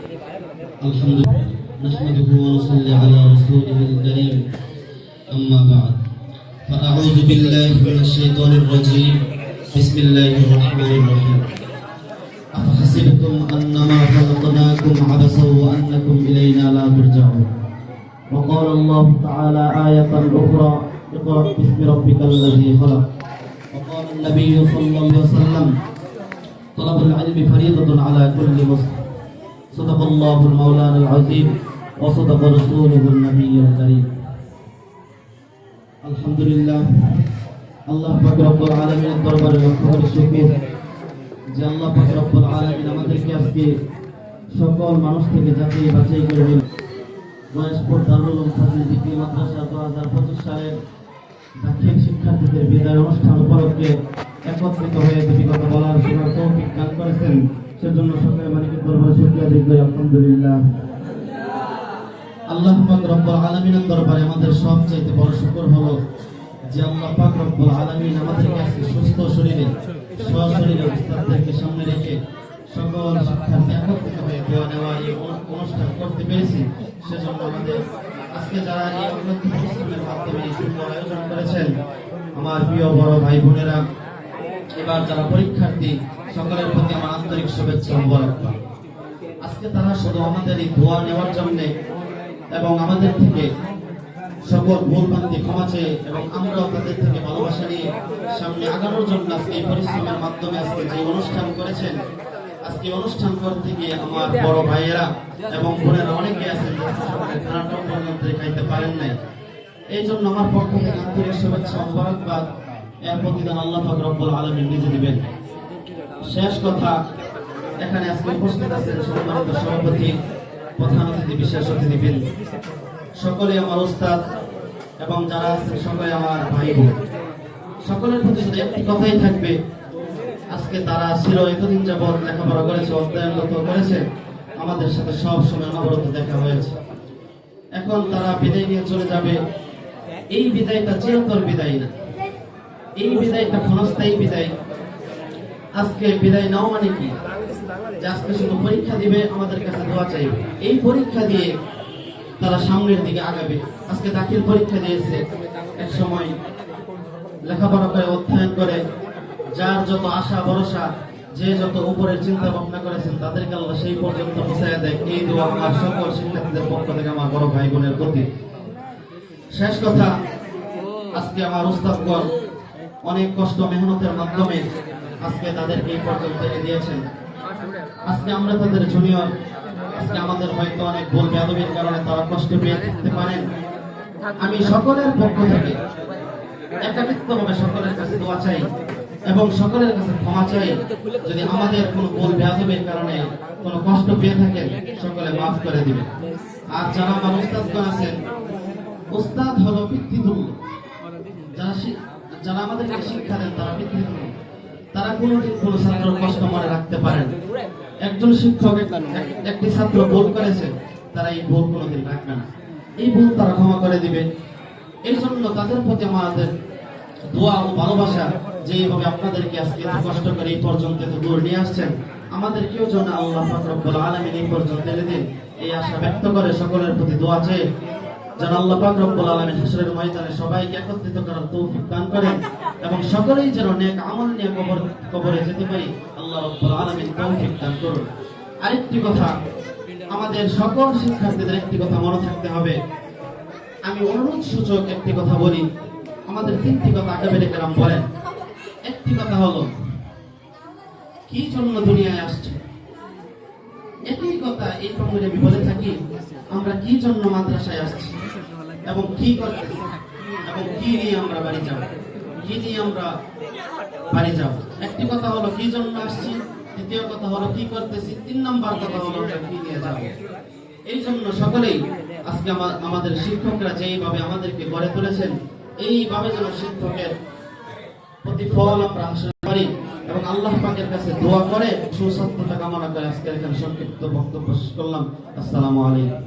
الحمد لله نحمده ونصلي على رسوله الكريم أما بعد فأعوذ بالله من الشيطان الرجيم بسم الله الرحمن الرحيم أفحسبتم أنما خلقناكم عبثا وأنكم إلينا لا ترجعون وقال الله تعالى آية أخرى اقرأ باسم ربك الذي خلق وقال النبي صلى الله عليه وسلم طلب العلم فريضة على كل مسلم صدق الله المولانا العظيم وصدق رسوله النبي الكريم আলহামদুলিল্লাহ আল্লাহ পাক রব্বুল আলামিনের দরবারে লক্ষ করে শুকর যে আল্লাহ পাক রব্বুল আলামিন আমাদেরকে আজকে সকল মানুষ থেকে যাচাই বাছাই করে দিল বয়সপুর দারুল উলুম ফাজিল ডিগ্রি মাদ্রাসা দু হাজার পঁচিশ সালের দাখিল শিক্ষার্থীদের বিদায় অনুষ্ঠান উপলক্ষে একত্রিত হয়ে দুটি কথা বলার শোনার তৌফিক দান করেছেন সেজন্য সকলে মালিকের দরবারে শুকরিয়া আদায় করি, আলহামদুলিল্লাহ। আল্লাহ পাক রব্বুল আলামিনের দরবারে আমাদের সবচেয়ে বড় শুকর হলো যে আল্লাহ পাক রব্বুল আলামিন আমাদেরকে আজকে সুস্থ শরীরে, সশরীরে উস্তাদদেরকে সামনে রেখে সকল শিক্ষার্থী একত্রিত হয়ে দেওয়া নেওয়া এই অনুষ্ঠান করতে পেরেছি। সেজন্য আমাদের আজকে যারা এই মাধ্যমে এই সুন্দর আয়োজন করেছেন, আমার প্রিয় বড় ভাই বোনেরা, এবার যারা পরীক্ষার্থী সকলের প্রতি আমার আন্তরিক শুভেচ্ছা আজকে তারা শুধু আমাদের এই দোয়া নেওয়ার জন্য এবং আমাদের থেকে সকল ভুল ভ্রান্তি ক্ষমা এবং আমরাও তাদের থেকে ভালোবাসা নিয়ে সামনে আগানোর জন্য আজকে এই পরিশ্রমের মাধ্যমে আজকে যে অনুষ্ঠান করেছেন, আজকে অনুষ্ঠান করতে গিয়ে আমার বড় ভাইয়েরা এবং বোনেরা অনেকে আছেন খানাটাও খাইতে পারেন নাই। এই জন্য আমার পক্ষ থেকে আন্তরিক শুভেচ্ছা মোবারকবাদ। এর প্রতিদান আল্লাহ পাক রব্বুল আলামিন নিজে দিবেন। শেষ কথা এখানে আজকে উপস্থিত আছেন সম্মানিত সভাপতি, প্রধান অতিথি, বিশেষ অতিথিবৃন্দ। সকলে আমার ওস্তাদ এবং যারা আছেন সকলে আমার ভাই বোন সকলের প্রতি শুধু একটি কথাই থাকবে, আজকে তারা ছিল এতদিন যাবৎ লেখাপড়া করেছে অধ্যয়নরত করেছে, আমাদের সাথে সব সময় অনবরত দেখা হয়েছে। এখন তারা বিদায় নিয়ে চলে যাবে। এই বিদায়টা চিরতর বিদায় না। এই বিদায়টা ক্ষণস্থায়ী বিদায়। আজকে বিদায় নাও মানে কি? আজকে শুধু পরীক্ষা দিবে, আমাদের কাছে দোয়া চাইবে। এই পরীক্ষা দিয়ে তারা সামনের দিকে আগাবে। আজকে দাখিল পরীক্ষা দিয়েছে এক সময় লেখাপড়া করে, অধ্যয়ন করে। যার যত আশা, ভরসা, যে যত উপরের চিন্তা ভাবনা করেছেন, তাদেরকে আল্লাহ সেই পর্যন্ত পৌঁছায় দেয়। এই দোয়া আমার সকল শিক্ষার্থীদের পক্ষ থেকে, আমার বড় ভাই বোনের প্রতি। শেষ কথা, আজকে আমার উস্তাদগণ অনেক কষ্ট, মেহনতের মাধ্যমে আজকে তাদেরকে এই পর্যন্ত এনে দিয়েছেন। আজকে আমরা তাদের জুনিয়র আজকে আমাদের হয়তো অনেক ভুল বেদবির কারণে তারা কষ্ট পেয়ে থাকতে পারেন। আমি সকলের পক্ষ থেকে একাকিত্বভাবে সকলের কাছে দোয়া চাই এবং সকলের কাছে ক্ষমা চাই। যদি আমাদের কোনো ভুল বেদবির কারণে কোনো কষ্ট পেয়ে থাকেন, সকলে মাফ করে দিবেন। আর যারা আমার উস্তাদগণ আছেন, উস্তাদ হলো পিতৃতুল্য যারা যারা আমাদেরকে শিক্ষা দেন, তারা পিতৃতুল্য তারা কোনোদিন কোনো ছাত্র কষ্ট মনে রাখতে পারেন একজন শিক্ষক এক- এক- একটি ছাত্র ভুল করেছে, তারা এই ভুল কোনোদিন রাখবে না। এই ভুল তারা ক্ষমা করে দিবে। এই জন্য তাদের প্রতি আমাদের দোয়া ও ভালোবাসা যে এইভাবে আপনাদেরকে আজকে এত কষ্ট করে এই পর্যন্ত এত দূর নিয়ে আসছেন আমাদের আমাদেরকেও যেন আল্লাহ পাক রব্বুল আলামিন এই পর্যন্ত এনে দিন। এই আশা ব্যক্ত করে সকলের প্রতি দোয়া চেয়ে যেন আল্লাহ পাক রব্বুল আলামিন হাসরের ময়দানে সবাইকে একত্রিত করার তৌফিক দান করেন এবং সকলেই যেন নেক আমল নিয়ে কবর, কবরে যেতে পারি, আল্লাহ রব্বুল আলামিন তৌফিক দান করুন। আরেকটি কথা, আমাদের সকল শিক্ষার্থীদের একটি কথা মনে থাকতে হবে। আমি অনুরোধ সূচক একটি কথা বলি, আমাদের তিনটি কথা আগে বেড়ে কেরাম বলেন। একটি কথা হলো, কি জন্য দুনিয়ায় কথা এই প্রসঙ্গে আমি বলে থাকি, আমরা কি জন্য মাদ্রাসায় আসছি? এবং কি করতেছি এবং কি নিয়ে আমরা বাড়ি যাব? কি নিয়ে আমরা বাড়ি যাব? একটি কথা হলো, কি জন্য আসছি? দ্বিতীয় কথা হলো, কি করতেছি? তিন নম্বর কথা হলো, আমরা কি নিয়ে যাব? এই জন্য সকলেই আজকে আমাদের শিক্ষকরা যেইভাবে আমাদেরকে গড়ে তুলেছেন, এইভাবে যেন শিক্ষকের প্রতিফল আমরা হাসিল পারি এবং আল্লাহ পাকের কাছে দোয়া করে সুস্বাস্থ্যতা কামনা করে আজকে এখানে সংক্ষিপ্ত বক্তব্য শেষ করলাম। আসসালামু আলাইকুম।